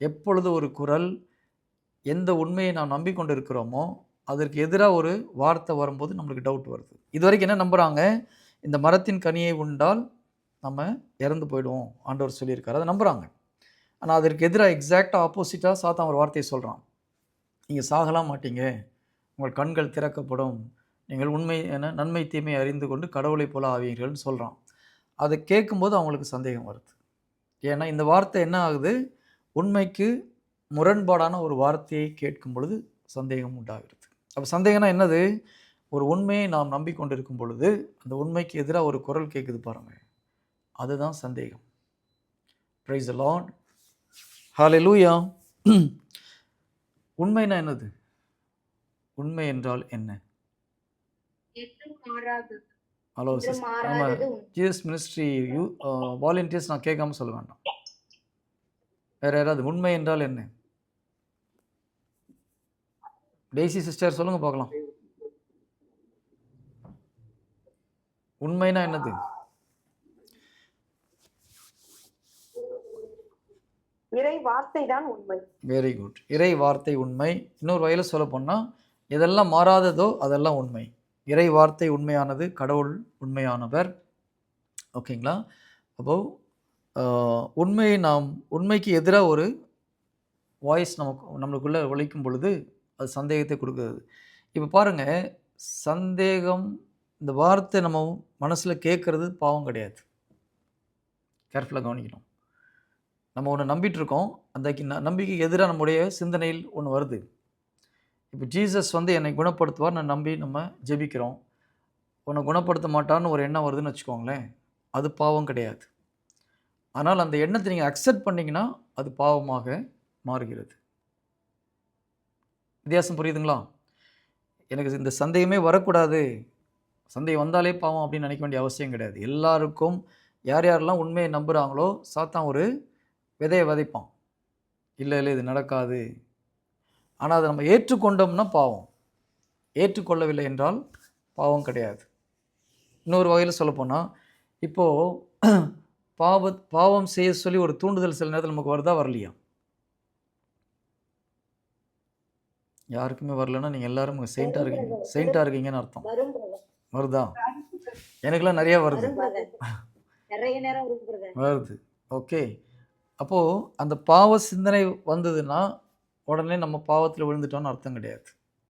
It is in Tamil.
எப்பொழுது ஒரு குரல் எந்த உண்மையை நாம் நம்பிக்கொண்டு இருக்கிறோமோ அதற்கு எதிராக ஒரு வார்த்தை வரும்போது நம்மளுக்கு டவுட் வருது. இது வரைக்கும் என்ன நம்புகிறாங்க இந்த மரத்தின் கனியை உண்டால் நம்ம இறந்து போயிடுவோம் ஆண்டவர் சொல்லியிருக்காரு. அதை நம்புகிறாங்க ஆனால் அதற்கு எதிராக எக்ஸாக்டாக ஆப்போசிட்டாக சாத்தான் ஒரு வார்த்தையை சொல்கிறான் நீங்கள் சாகலாம் மாட்டீங்க. உங்கள் கண்கள் திறக்கப்படும். நீங்கள் உண்மை என நன்மை தீமை அறிந்து கொண்டு கடவுளை போல ஆவீர்கள்னு சொல்கிறான் அதை கேட்கும்போது அவங்களுக்கு சந்தேகம் வருது. ஏன்னா இந்த வார்த்தை என்ன ஆகுது? உண்மைக்கு முரண்பாடான ஒரு வார்த்தையை கேட்கும் பொழுது சந்தேகம் உண்டாகிறது. அப்போ சந்தேகம்னா என்னது? ஒரு உண்மையை நாம் நம்பிக்கொண்டிருக்கும் பொழுது அந்த உண்மைக்கு எதிராக ஒரு குரல் கேட்குது பாருங்க. அதுதான் சந்தேகம். ப்ரைஸ் லார்ட் ஹalleluya உண்மைனா என்னது? உண்மை என்றால் என்ன? ஹலோ சிஸ் உண்மை. ஜிஎஸ் மினிஸ்ட்ரி யூ வாலண்டியர்ஸ் நான் கேட்காம சொல்ல வேண்டாம். வேற யாராவது உண்மை என்றால் என்ன? டெய்சி சிஸ்டர் சொல்லுங்க பார்க்கலாம். உண்மைனா என்னது? இறை வார்த்தை தான் உண்மை. வெரி குட் இறை வார்த்தை உண்மை. இன்னொரு வகையில் சொல்ல போனால் எதெல்லாம் மாறாததோ அதெல்லாம் உண்மை. இறை வார்த்தை உண்மையானது கடவுள் உண்மையானவர். ஓகேங்களா? அப்போது உண்மையை நாம் உண்மைக்கு எதிராக ஒரு வாய்ஸ் நமக்கு நம்மளுக்குள்ளே ஒழிக்கும் பொழுது அது சந்தேகத்தை கொடுக்குறது. இப்போ பாருங்கள் சந்தேகம் இந்த வார்த்தை நம்ம மனசில் கேட்குறது பாவம் கிடையாது. கேர்ஃபுல்லாக கவனிக்கணும். நம்ம ஒன்று நம்பிட்டுருக்கோம் அந்த நம்பிக்கை எதிராக நம்முடைய சிந்தனையில் ஒன்று வருது. இப்போ ஜீசஸ் வந்து என்னை குணப்படுத்துவார் நான் நம்பி நம்ம ஜெபிக்கிறோம். உன்னை குணப்படுத்த மாட்டான்னு ஒரு எண்ணம் வருதுன்னு வச்சுக்கோங்களேன் அது பாவம் கிடையாது. ஆனால் அந்த எண்ணத்தை நீங்கள் அக்செப்ட் பண்ணிங்கன்னா அது பாவமாக மாறுகிறது. வித்தியாசம் புரியுதுங்களா? எனக்கு இந்த சந்தேகமே வரக்கூடாது. சந்தேகம் வந்தாலே பாவம் அப்படின்னு நினைக்க வேண்டிய அவசியம் கிடையாது. எல்லாருக்கும் யார் யாரெல்லாம் உண்மையை நம்புகிறாங்களோ சாத்தான் ஒரு விதையை விதைப்பான். இல்லை இல்லை இது நடக்காது. ஆனால் அதை நம்ம ஏற்றுக்கொண்டோம்னா பாவம். ஏற்றுக்கொள்ளவில்லை என்றால் பாவம் கிடையாது. இன்னொரு வகையில் சொல்லப்போனால் இப்போது பாவ பாவம் செய்ய சொல்லி ஒரு தூண்டுதல் சில நேரத்தில் நமக்கு வருதா வரலையா? யாருக்குமே வரலன்னா நீங்கள் எல்லாரும் செயின்ட்டாக இருக்கீங்க. செயின்ட்டாக இருக்கீங்கன்னு அர்த்தம். வருதா? எனக்கெல்லாம் நிறையா வருது. வருது. ஓகே. அப்போது அந்த பாவ சிந்தனை வந்ததுன்னா உடனே நம்ம பாவத்தில் விழுந்துட்டோம்னு அர்த்தம் கிடையாது.